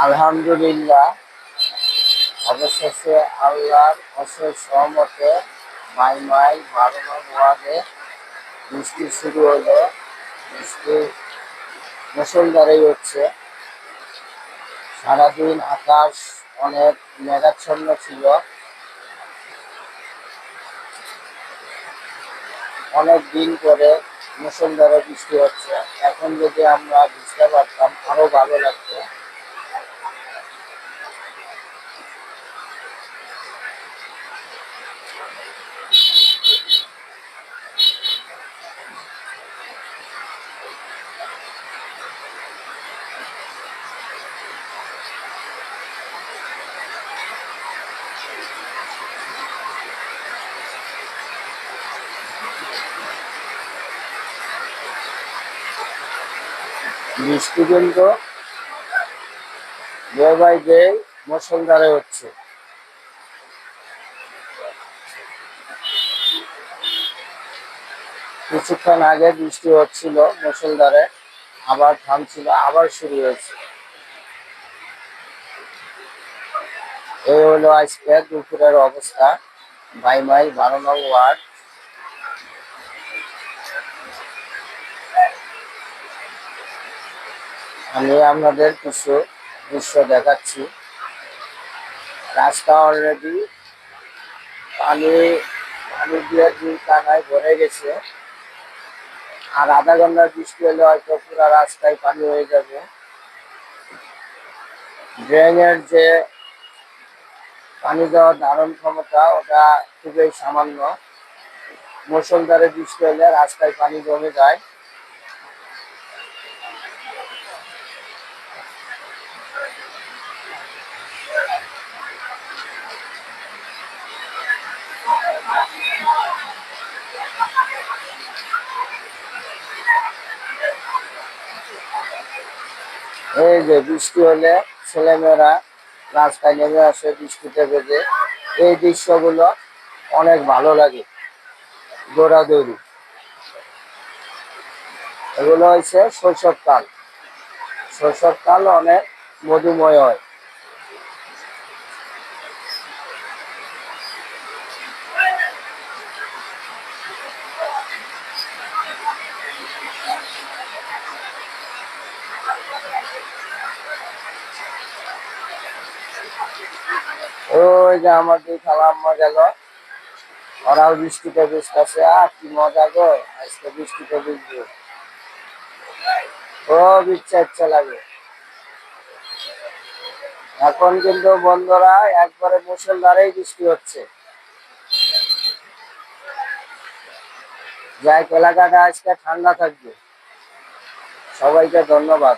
আলহামদুলিল্লাহ, অবশেষে আল্লাহর অশেষ সহমতে মাই মাই বারো ওয়ার্ডে বৃষ্টি শুরু হলো। বৃষ্টি মুসলধারেই হচ্ছে। সারাদিন আকাশ অনেক মেঘাচ্ছন্ন ছিল। অনেক দিন পরে মুসলধারে বৃষ্টি হচ্ছে। এখন যদি আমরা বুঝতে পারতাম, আরও ভালো লাগতো। বৃষ্টি কিন্তু ডে বাই ডে মুসলধারে হচ্ছে। কিছুক্ষণ আগে বৃষ্টি হচ্ছিল মুসলধারে, আবার থামছিল, আবার শুরু হয়েছে। এই হলো আজকে দুপুরের অবস্থা বাইমাই বারো নং ওয়ার্ড। আমি আপনাদের কিছু দৃশ্য দেখাচ্ছি। রাস্তা অলরেডি পানি পানি দিয়ে দুই কানায় ভরে গেছে। আর আধা ঘণ্টার বৃষ্টি হলে হয়তো পুরো রাস্তায় পানি হয়ে যাবে। ড্রেনের যে পানি দেওয়ার ধারণ ক্ষমতা, ওটা খুবই সামান্য। মুসলধারে বৃষ্টি হলে রাস্তায় পানি জমে যায়। এই যে বৃষ্টি হলে ছেলেমেয়েরা রাস্তায় নেমে আসে বৃষ্টিতে বেঁধে এই দৃশ্যগুলো অনেক ভালো লাগে, দৌড়াদৌড়ি। এগুলো হয়েছে শৈশবকাল। শৈশবকাল অনেক মধুময় হয়। ওই যে আমার দুই খালা আম্মা গেল। ওরাও বৃষ্টিতে ভিজতেছে। আর কি মজা গো, আজকে বৃষ্টিতে ভিজবো। খুব ইচ্ছা ইচ্ছা লাগে। এখন কিন্তু বন্ধুরা একবারে মুসলধারেই বৃষ্টি হচ্ছে। যাই, এলাকাটা আজকে ঠান্ডা থাকবে। সবাইকে ধন্যবাদ।